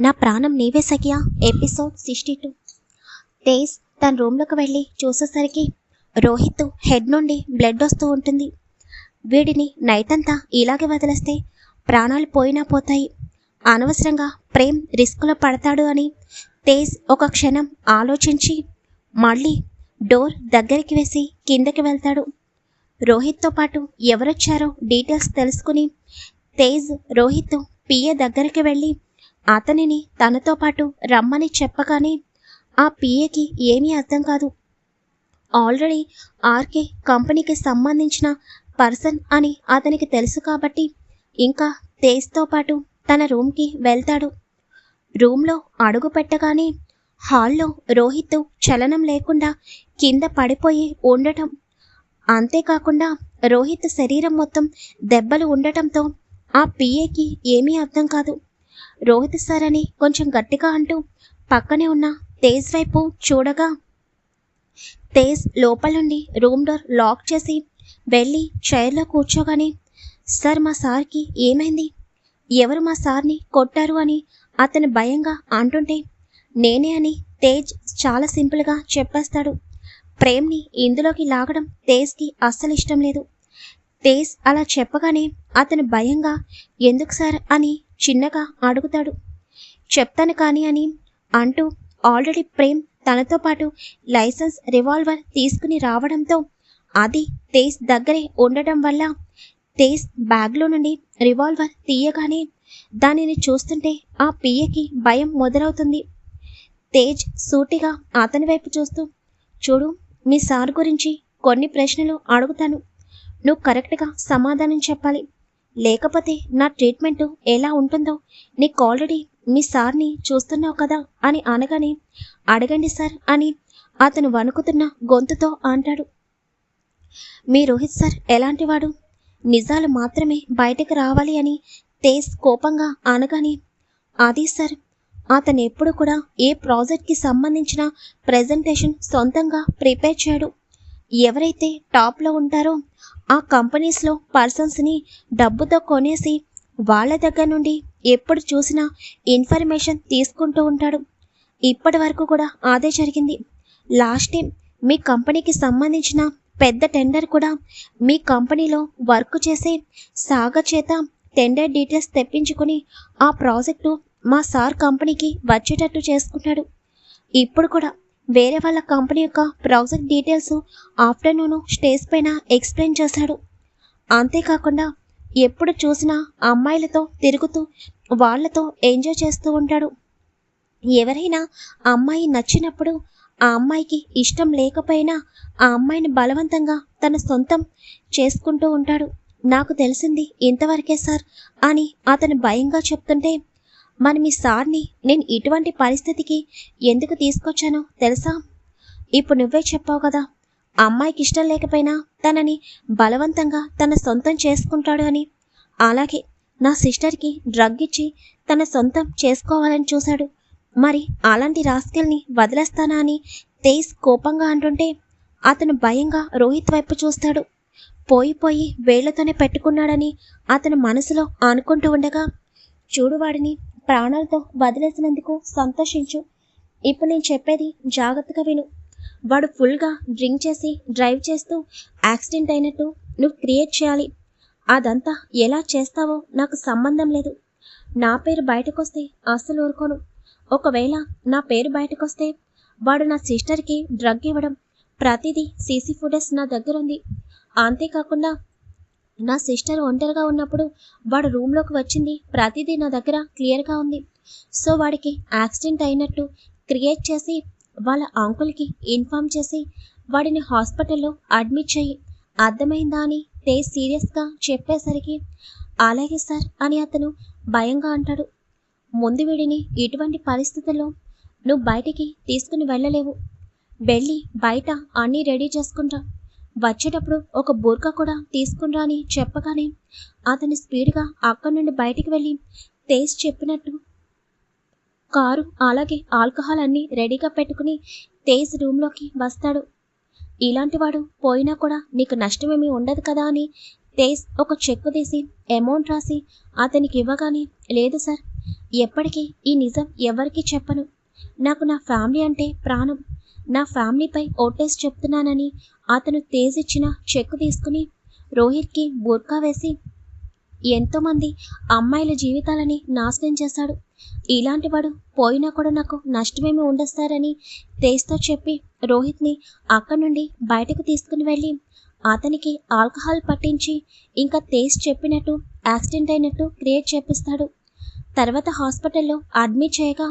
నా ప్రాణం నీవే సఖియా. Episode sixty two. తేజ్ తన రూమ్లోకి వెళ్ళి చూసేసరికి రోహిత్ హెడ్ నుండి బ్లడ్ వస్తూ ఉంటుంది. వీడిని నైట్ అంతా ఇలాగే వదిలేస్తే ప్రాణాలు పోయినా పోతాయి. అనవసరంగా ప్రేమ్ రిస్క్లో పడతాడు అని తేజ్ ఒక క్షణం ఆలోచించి మళ్ళీ డోర్ దగ్గరికి వేసి కిందకి వెళ్తాడు. రోహిత్తో పాటు ఎవరొచ్చారో డీటెయిల్స్ తెలుసుకుని తేజ్ రోహిత్ పిఏ దగ్గరికి వెళ్ళి అతనిని తనతో పాటు రమ్మని చెప్పగానే ఆ పిఏకి ఏమీ అర్థం కాదు. ఆల్రెడీ ఆర్కే కంపెనీకి సంబంధించిన పర్సన్ అని అతనికి తెలుసు కాబట్టి ఇంకా తేజ్తో పాటు తన రూమ్కి వెళ్తాడు. రూమ్లో అడుగు పెట్టగానే హాల్లో రోహిత్ చలనం లేకుండా కింద పడిపోయి ఉండటం. అంతేకాకుండా రోహిత్ శరీరం మొత్తం దెబ్బలు ఉండటంతో ఆ పిఏకి ఏమీ అర్థం కాదు. రోహిత్ సార్ అని కొంచెం గట్టిగా అంటూ పక్కనే ఉన్న తేజ్ వైపు చూడగా తేజ్ లోపల నుండి రూమ్ డోర్ లాక్ చేసి వెళ్ళి చైర్లో కూర్చోగానే సార్ మా సార్కి ఏమైంది? ఎవరు మా సార్ని కొట్టారు అని అతను భయంగా అంటుంటే నేనే అని తేజ్ చాలా సింపుల్గా చెప్పేస్తాడు. ప్రేమ్ని ఇందులోకి లాగడం తేజ్కి అస్సలు ఇష్టం లేదు. తేజ్ అలా చెప్పగానే అతను భయంగా ఎందుకు సార్? అని చిన్నగా అడుగుతాడు. చెప్తాను కానీ అని అంటూ ఆల్రెడీ ప్రేమ్ తనతో పాటు లైసెన్స్ రివాల్వర్ తీసుకుని రావడంతో అది తేజ్ దగ్గరే ఉండటం వల్ల తేజ్ బ్యాగ్లో నుండి రివాల్వర్ తీయగానే దానిని చూస్తుంటే ఆ పియ్యకి భయం మొదలవుతుంది. తేజ్ సూటిగా అతని వైపు చూస్తూ చూడు మీ సార్ గురించి కొన్ని ప్రశ్నలు అడుగుతాను. నువ్వు కరెక్ట్గా సమాధానం చెప్పాలి. లేకపోతే నా ట్రీట్మెంట్ ఎలా ఉంటుందో? నీకు ఆల్రెడీ మీ సార్ని చూస్తున్నావు కదా అని అనగానే అడగండి సార్ అని అతను వణుకుతున్న గొంతుతో అంటాడు. మీ రోహిత్ సార్ ఎలాంటివాడు? నిజాలు మాత్రమే బయటకు రావాలి అని తేజ్ కోపంగా అనగానే అది సార్ అతను ఎప్పుడు కూడా ఏ ప్రాజెక్ట్కి సంబంధించిన ప్రజెంటేషన్ సొంతంగా ప్రిపేర్ చేయడు. ఎవరైతే టాప్లో ఉంటారో ఆ కంపెనీస్లో పర్సన్స్ని డబ్బుతో కొనేసి వాళ్ళ దగ్గర నుండి ఎప్పుడు చూసినా ఇన్ఫర్మేషన్ తీసుకుంటూ ఉంటాడు. ఇప్పటి వరకు కూడా అదే జరిగింది. లాస్ట్ టైం మీ కంపెనీకి సంబంధించిన పెద్ద టెండర్ కూడా మీ కంపెనీలో వర్క్ చేసే సాగ చేత టెండర్ డీటెయిల్స్ తెప్పించుకొని ఆ ప్రాజెక్టు మా సార్ కంపెనీకి వచ్చేటట్టు చేసుకున్నాడు ఇప్పుడు కూడా వేరే వాళ్ళ కంపెనీ యొక్క ప్రాజెక్ట్ డీటెయిల్స్ ఆఫ్టర్నూన్ స్టేజ్ పైన ఎక్స్ప్లెయిన్ చేశాడు. అంతేకాకుండా ఎప్పుడు చూసినా అమ్మాయిలతో తిరుగుతూ వాళ్ళతో ఎంజాయ్ చేస్తూ ఉంటాడు. ఎవరైనా అమ్మాయి నచ్చినప్పుడు ఆ అమ్మాయికి ఇష్టం లేకపోయినా ఆ అమ్మాయిని బలవంతంగా తన సొంతం చేసుకుంటూ ఉంటాడు. నాకు తెలిసింది ఇంతవరకే సార్ అని అతను భయంగా చెప్తుంటే మన మీ సార్ని నేను ఇటువంటి పరిస్థితికి ఎందుకు తీసుకొచ్చానో తెలుసా? ఇప్పుడు నువ్వే చెప్పావు కదా అమ్మాయికి ఇష్టం లేకపోయినా తనని బలవంతంగా తన సొంతం చేసుకుంటాడు అని. అలాగే నా సిస్టర్కి డ్రగ్ ఇచ్చి తన సొంతం చేసుకోవాలని చూశాడు. మరి అలాంటి రాస్కెల్ని వదిలేస్తానా అని తేజ్ కోపంగా అంటుంటే అతను భయంగా రోహిత్ వైపు చూస్తాడు. పోయి పోయి వేళ్ళతోనే పెట్టుకున్నాడని అతను మనసులో అనుకుంటూ ఉండగా చూడువాడిని ప్రాణాలతో వదిలేసినందుకు సంతోషించు. ఇప్పుడు నేను చెప్పేది జాగ్రత్తగా విను. వాడు ఫుల్గా డ్రింక్ చేసి డ్రైవ్ చేస్తూ యాక్సిడెంట్ అయినట్టు నువ్వు క్రియేట్ చేయాలి. అదంతా ఎలా చేస్తావో నాకు సంబంధం లేదు. నా పేరు బయటకొస్తే అస్సలు ఊరుకోను. ఒకవేళ నా పేరు బయటకొస్తే వాడు నా సిస్టర్కి డ్రగ్ ఇవ్వడం ప్రతిదీ సీసీ ఫుటేజ్ నా దగ్గర ఉంది అంతేకాకుండా నా సిస్టర్ ఒంటరిగా ఉన్నప్పుడు వాడు రూమ్లోకి వచ్చింది. ప్రతిదీ నా దగ్గర క్లియర్గా ఉంది. సో వాడికి యాక్సిడెంట్ అయినట్టు క్రియేట్ చేసి వాళ్ళ అంకుల్కి ఇన్ఫామ్ చేసి వాడిని హాస్పిటల్లో అడ్మిట్ చేయి అర్థమైందా అని తేజ్ సీరియస్గా చెప్పేసరికి అలాగే సార్ అని అతను భయంగా అంటాడు. ముందు వీడిని ఇటువంటి పరిస్థితుల్లో నువ్వు బయటికి తీసుకుని వెళ్ళలేవు. వెళ్ళి బయట అన్నీ రెడీ చేసుకుంటా. వచ్చేటప్పుడు ఒక బూర్కా కూడా తీసుకునిరా అని చెప్పగానే అతని స్పీడ్గా అక్కడి నుండి బయటికి వెళ్ళి తేజ్ చెప్పినట్టు కారు అలాగే ఆల్కహాల్ అన్నీ రెడీగా పెట్టుకుని తేజ్ రూమ్లోకి వస్తాడు. ఇలాంటివాడు పోయినా కూడా నీకు నష్టమేమీ ఉండదు కదా అని తేజ్ ఒక చెక్కు తీసి అమౌంట్ రాసి అతనికి ఇవ్వగానే లేదు సార్ ఎప్పటికీ ఈ నిజం ఎవరికీ చెప్పను. నాకు నా ఫ్యామిలీ అంటే ప్రాణం. నా ఫ్యామిలీపై ఓటేసి చెప్తున్నానని అతను తేజ్ ఇచ్చిన చెక్కు తీసుకుని రోహిత్కి బోర్కా వేసి ఎంతోమంది అమ్మాయిల జీవితాలని నాశనం చేశాడు. ఇలాంటి వాడు పోయినా కూడా నాకు నష్టమేమి ఉండస్తారని తేజ్తో చెప్పి రోహిత్ని అక్కడి నుండి బయటకు తీసుకుని వెళ్ళి అతనికి ఆల్కహాల్ పట్టించి ఇంకా తేజ్ చెప్పినట్టు యాక్సిడెంట్ అయినట్టు క్రియేట్ చేపిస్తాడు. తర్వాత హాస్పిటల్లో అడ్మిట్ చేయగా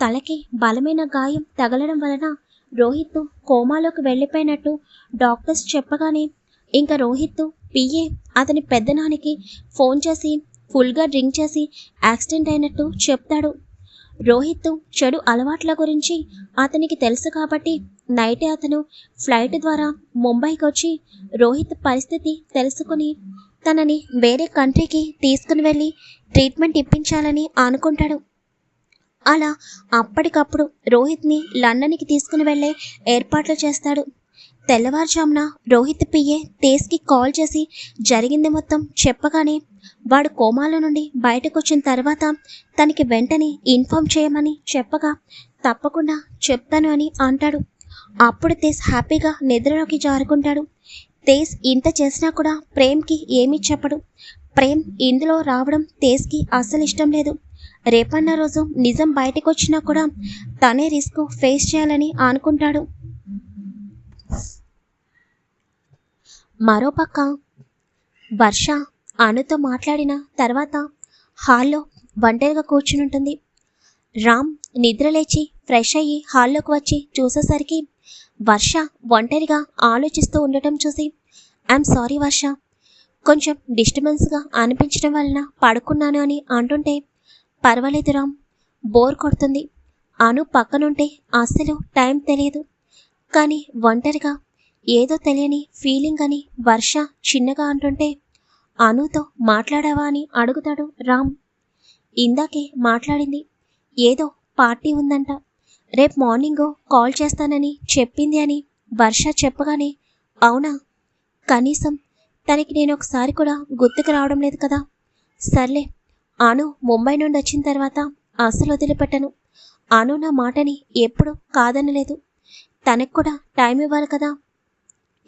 తలకి బలమైన గాయం తగలడం వలన రోహిత్ కోమాలోకి వెళ్ళిపోయినట్టు డాక్టర్స్ చెప్పగానే ఇంకా రోహిత్ పిఏ అతని పెద్దనానికి ఫోన్ చేసి ఫుల్గా డ్రింక్ చేసి యాక్సిడెంట్ అయినట్టు చెప్తాడు. రోహిత్ చెడు అలవాట్ల గురించి అతనికి తెలుసు కాబట్టి నైటే అతను ఫ్లైట్ ద్వారా ముంబైకి వచ్చి రోహిత్ పరిస్థితి తెలుసుకుని తనని వేరే కంట్రీకి తీసుకుని వెళ్ళి ట్రీట్మెంట్ ఇప్పించాలని అనుకుంటాడు. అలా అప్పటికప్పుడు రోహిత్ని లండన్కి తీసుకుని వెళ్ళే ఏర్పాట్లు చేస్తాడు. తెల్లవారుజామున రోహిత్ పిఏ తేజ్కి కాల్ చేసి జరిగింది మొత్తం చెప్పగానే వాడు కోమాలో నుండి బయటకు వచ్చిన తర్వాత తనకి వెంటనే ఇన్ఫామ్ చేయమని చెప్పగా తప్పకుండా చెప్తాను అని అంటాడు. అప్పుడు తేజ్ హ్యాపీగా నిద్రలోకి జారుకుంటాడు. తేజ్ ఇంత చేసినా కూడా ప్రేమ్కి ఏమీ చెప్పడు. ప్రేమ్ ఇందులో రావడం తేజ్కి అస్సలు ఇష్టం లేదు. రేపన్న రోజు నిజం బయటకు వచ్చినా కూడా తనే రిస్క్ ఫేస్ చేయాలని అనుకుంటాడు మరోపక్క వర్ష అనుతో మాట్లాడిన తర్వాత హాల్లో ఒంటరిగా కూర్చునుంటుంది. రామ్ నిద్రలేచి ఫ్రెష్ అయ్యి హాల్లోకి వచ్చి చూసేసరికి వర్ష ఒంటరిగా ఆలోచిస్తూ ఉండటం చూసి ఐఎమ్ సారీ వర్ష కొంచెం డిస్టర్బెన్స్గా అనిపించడం వలన పడుకున్నాను అని అంటుంటే పర్వాలేదు రామ్. బోర్ కొడుతుంది. అను పక్కనుంటే అస్సలు టైం తెలియదు. కానీ ఒంటరిగా ఏదో తెలియని ఫీలింగ్ అని వర్ష చిన్నగా అంటుంటే అనుతో మాట్లాడావా అని అడుగుతాడు రామ్. ఇందాకే మాట్లాడింది. ఏదో పార్టీ ఉందంట. రేపు మార్నింగ్ కాల్ చేస్తానని చెప్పింది అని వర్ష చెప్పగానే అవునా? కనీసం తనకి నేను ఒకసారి కూడా గుర్తుకు రావడం లేదు కదా. సర్లే అను ముంబై నుండి వచ్చిన తర్వాత అసలు వదిలిపెట్టను. అను నా మాటని ఎప్పుడు కాదనలేదు. తనకు కూడా టైం ఇవ్వాలి కదా.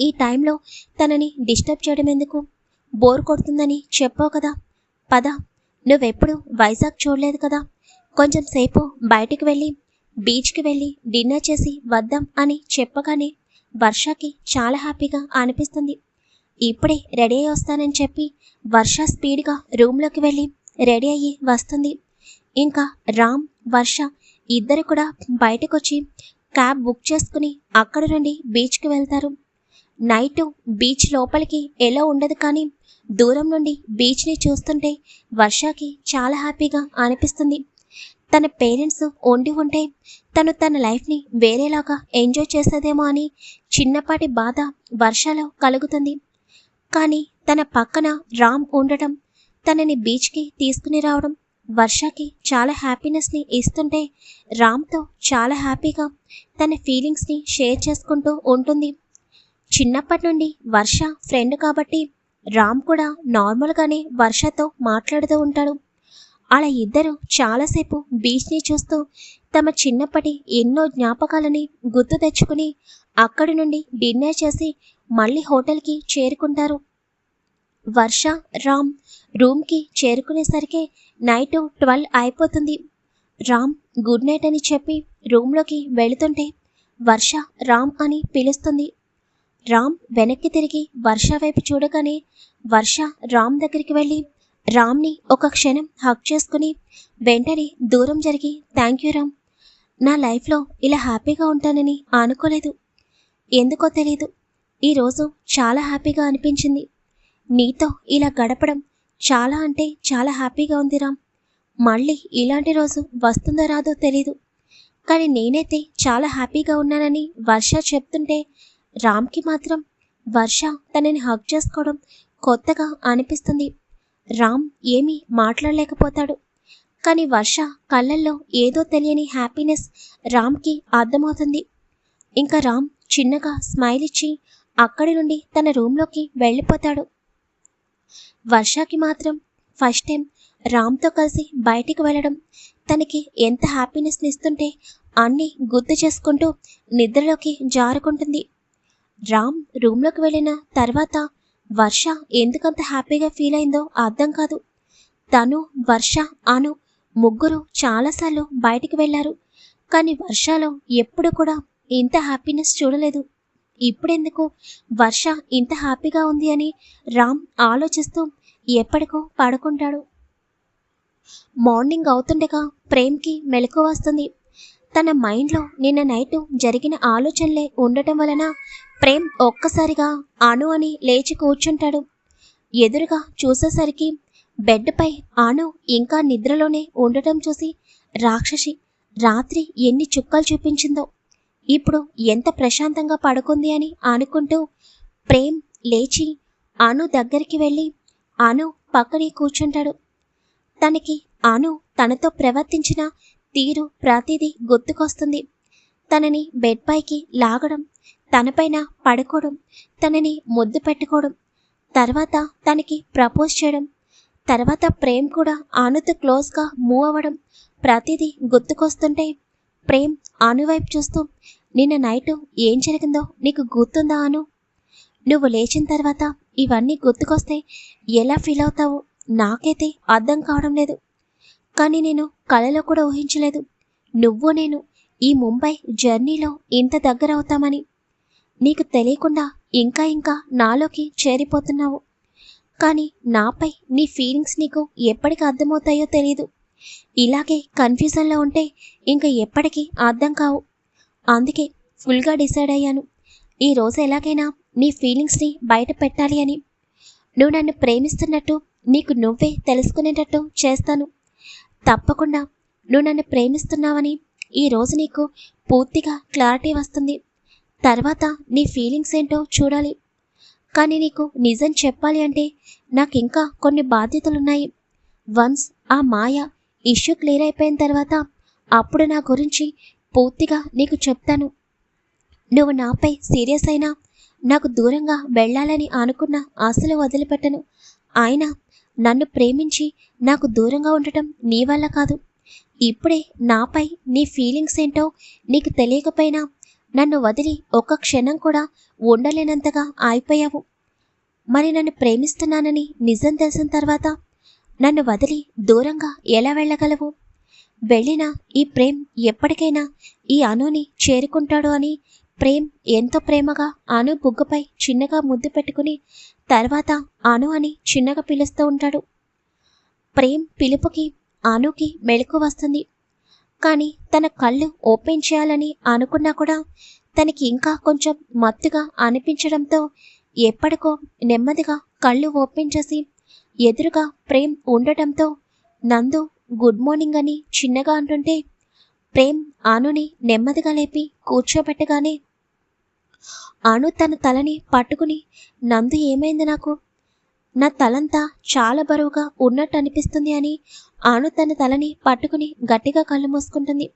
ఈ టైంలో తనని డిస్టర్బ్ చేయడం ఎందుకు? బోర్ కొడుతుందని చెప్పావు కదా. పద నువ్వెప్పుడు వైజాగ్ చూడలేదు కదా. కొంచెం సేపు బయటికి వెళ్ళి బీచ్కి వెళ్ళి డిన్నర్ చేసి వద్దాం అని చెప్పగానే వర్షకి చాలా హ్యాపీగా అనిపిస్తుంది. ఇప్పుడే రెడీ అయి వస్తానని చెప్పి వర్ష స్పీడ్గా రూమ్లోకి వెళ్ళి రెడీ అయ్యి వస్తుంది. ఇంకా రామ్ వర్ష ఇద్దరు కూడా బయటకొచ్చి క్యాబ్ బుక్ చేసుకుని అక్కడ నుండి బీచ్కి వెళ్తారు. నైట్ బీచ్ లోపలికి ఎలా ఉండదు కానీ దూరం నుండి బీచ్ని చూస్తుంటే వర్షకి చాలా హ్యాపీగా అనిపిస్తుంది. తన పేరెంట్స్ వండి ఉంటే తను తన లైఫ్ని వేరేలాగా ఎంజాయ్ చేసేదేమో అని చిన్నపాటి బాధ వర్షలో కలుగుతుంది. కానీ తన పక్కన రామ్ ఉండటం తనని బీచ్కి తీసుకుని రావడం వర్షకి చాలా హ్యాపీనెస్ని ఇస్తుంటే రామ్తో చాలా హ్యాపీగా తన ఫీలింగ్స్ని షేర్ చేసుకుంటూ ఉంటుంది. చిన్నప్పటి నుండి వర్ష ఫ్రెండ్ కాబట్టి రామ్ కూడా నార్మల్గానే వర్షతో మాట్లాడుతూ ఉంటాడు. అలా ఇద్దరు చాలాసేపు బీచ్ని చూస్తూ తమ చిన్నప్పటి ఎన్నో జ్ఞాపకాలని గుర్తు తెచ్చుకుని అక్కడి నుండి డిన్నర్ చేసి మళ్ళీ హోటల్కి చేరుకుంటారు. వర్ష రామ్ రూమ్కి చేరుకునేసరికి నైట్ ట్వెల్వ్ అయిపోతుంది. రామ్ గుడ్ నైట్ అని చెప్పి రూమ్లోకి వెళుతుంటే వర్ష రామ్ అని పిలుస్తుంది. రామ్ వెనక్కి తిరిగి వర్ష వైపు చూడగానే వర్ష రామ్ దగ్గరికి వెళ్ళి రామ్ని ఒక క్షణం హక్ చేసుకుని వెంటనే దూరం జరిగి థ్యాంక్ యూ రామ్. నా లైఫ్లో ఇలా హ్యాపీగా ఉంటానని అనుకోలేదు. ఎందుకో తెలీదు. ఈరోజు చాలా హ్యాపీగా అనిపించింది. నీతో ఇలా గడపడం చాలా అంటే చాలా హ్యాపీగా ఉంది రామ్. మళ్ళీ ఇలాంటి రోజు వస్తుందో రాదో తెలీదు. కానీ నేనైతే చాలా హ్యాపీగా ఉన్నానని వర్ష చెప్తుంటే రామ్కి మాత్రం వర్ష తనని హక్ చేసుకోవడం కొత్తగా అనిపిస్తుంది. రామ్ ఏమీ మాట్లాడలేకపోతాడు. కానీ వర్ష కళ్ళల్లో ఏదో తెలియని హ్యాపీనెస్ రామ్కి అర్థమవుతుంది. ఇంకా రామ్ చిన్నగా స్మైల్ ఇచ్చి అక్కడి నుండి తన రూమ్లోకి వెళ్ళిపోతాడు. వర్షాకి మాత్రం ఫస్ట్ టైం రామ్తో కలిసి బయటికి వెళ్ళడం. తనకి ఎంత హ్యాపీనెస్ని ఇస్తుంటే అన్నీ గుర్తు చేసుకుంటూ నిద్రలోకి జారుకుంటుంది. రామ్ రూమ్లోకి వెళ్ళిన తర్వాత వర్ష ఎందుకంత హ్యాపీగా ఫీల్ అయిందో అర్థం కాదు. తను వర్ష అను ముగ్గురు చాలాసార్లు బయటికి వెళ్ళారు. కానీ వర్షాలో ఎప్పుడు కూడా ఇంత హ్యాపీనెస్ చూడలేదు. ఇప్పుడెందుకు? వర్ష ఇంత హ్యాపీగా ఉంది అని రామ్ ఆలోచిస్తూ ఎప్పటికో పడుకుంటాడు. మార్నింగ్ అవుతుండగా ప్రేమ్కి మెలకు వస్తుంది. తన మైండ్లో నిన్న నైట్ జరిగిన ఆలోచనలే ఉండటం వలన ప్రేమ్ ఒక్కసారిగా అను అని లేచి కూర్చుంటాడు. ఎదురుగా చూసేసరికి బెడ్పై ఆను ఇంకా నిద్రలోనే ఉండటం చూసి రాక్షసి రాత్రి ఎన్ని చుక్కలు చూపించిందో ఇప్పుడు ఎంత ప్రశాంతంగా పడుకుంది అని అనుకుంటూ ప్రేమ్ లేచి అను దగ్గరికి వెళ్ళి అను పక్కనే కూర్చుంటాడు. తనకి అను తనతో ప్రవర్తించిన తీరు ప్రతిదీ గుర్తుకొస్తుంది. తనని బెడ్ పైకి లాగడం తనపైన పడుకోవడం తనని ముద్దు పెట్టుకోవడం తర్వాత తనకి ప్రపోజ్ చేయడం తర్వాత ప్రేమ్ కూడా ఆనుతో క్లోజ్గా మూవ్ అవ్వడం ప్రతిదీ గుర్తుకొస్తుంటే ప్రేమ్ అను వైపు చూస్తూ నిన్న నైటు ఏం జరిగిందో నీకు గుర్తుందా అను నువ్వు లేచిన తర్వాత ఇవన్నీ గుర్తుకొస్తే ఎలా ఫీల్ అవుతావో? నాకైతే అర్థం కావడం లేదు. కానీ నేను కలలో కూడా ఊహించలేదు. నువ్వు నేను ఈ ముంబై జర్నీలో ఇంత దగ్గర అవుతామని. నీకు తెలియకుండా ఇంకా ఇంకా నాలోకి చేరిపోతున్నావు. కానీ నాపై నీ ఫీలింగ్స్ నీకు ఎప్పటికి అర్థమవుతాయో తెలియదు ఇలాగే కన్ఫ్యూజన్లో ఉంటే ఇంకా ఎప్పటికీ అర్థం కావు. అందుకే ఫుల్గా డిసైడ్ అయ్యాను. ఈ రోజు ఎలాగైనా నీ ఫీలింగ్స్ని బయట పెట్టాలి అని. నువ్వు నన్ను ప్రేమిస్తున్నట్టు నీకు నువ్వే తెలుసుకునేటట్టు చేస్తాను. తప్పకుండా నువ్వు నన్ను ప్రేమిస్తున్నావని ఈ రోజు నీకు పూర్తిగా క్లారిటీ వస్తుంది. తర్వాత నీ ఫీలింగ్స్ ఏంటో చూడాలి. కానీ నీకు నిజం చెప్పాలి అంటే నాకు ఇంకా కొన్ని బాధ్యతలున్నాయి. వన్స్ ఆ మాయ ఇష్యూ క్లియర్ అయిపోయిన తర్వాత అప్పుడు నా గురించి పూర్తిగా నీకు చెప్తాను. నువ్వు నాపై సీరియస్ అయినా నాకు దూరంగా వెళ్ళాలని అనుకున్న ఆశలు వదిలిపెట్టను. ఆయన నన్ను ప్రేమించి నాకు దూరంగా ఉండటం నీ వల్ల కాదు. ఇప్పుడే నాపై నీ ఫీలింగ్స్ ఏంటో నీకు తెలియకపోయినా నన్ను వదిలి ఒక్క క్షణం కూడా ఉండలేనంతగా అయిపోయావు మరి నన్ను ప్రేమిస్తున్నానని నిజం తెలిసిన తర్వాత నన్ను వదిలి దూరంగా ఎలా వెళ్ళగలవు? వెళ్ళినా ఈ ప్రేమ్ ఎప్పటికైనా ఈ అనుని చేరుకుంటాడు అని ప్రేమ్ ఎంతో ప్రేమగా అను బుగ్గపై చిన్నగా ముద్దు పెట్టుకుని తర్వాత అను అని చిన్నగా పిలుస్తూ ఉంటాడు. ప్రేమ్ పిలుపుకి అనుకి మెలకు వస్తుంది. కానీ తన కళ్ళు ఓపెన్ చేయాలని అనుకున్నా కూడా తనకి ఇంకా కొంచెం మత్తుగా అనిపించడంతో ఎప్పటికో నెమ్మదిగా కళ్ళు ఓపెన్ చేసి ఎదురుగా ప్రేమ్ ఉండటంతో నందు గుడ్ మార్నింగ్ అని చిన్నగా అంటుంటే ప్రేమ్ అనుని నెమ్మదిగా లేపి కూర్చోబెట్టగానే అను తన తలని పట్టుకుని నందు ఏమైంది నాకు? నా తలంతా చాలా బరువుగా ఉన్నట్టు అనిపిస్తుంది అని అను తన తలని పట్టుకుని గట్టిగా కళ్ళు మూసుకుంటుంది.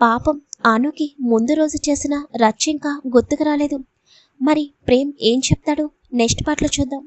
పాపం అనుకి ముందు రోజు చేసిన రచ్చ ఇంకా గుర్తుకు రాలేదు. మరి ప్రేమ్ ఏం చెప్తాడు? నెక్స్ట్ పాటలో చూద్దాం.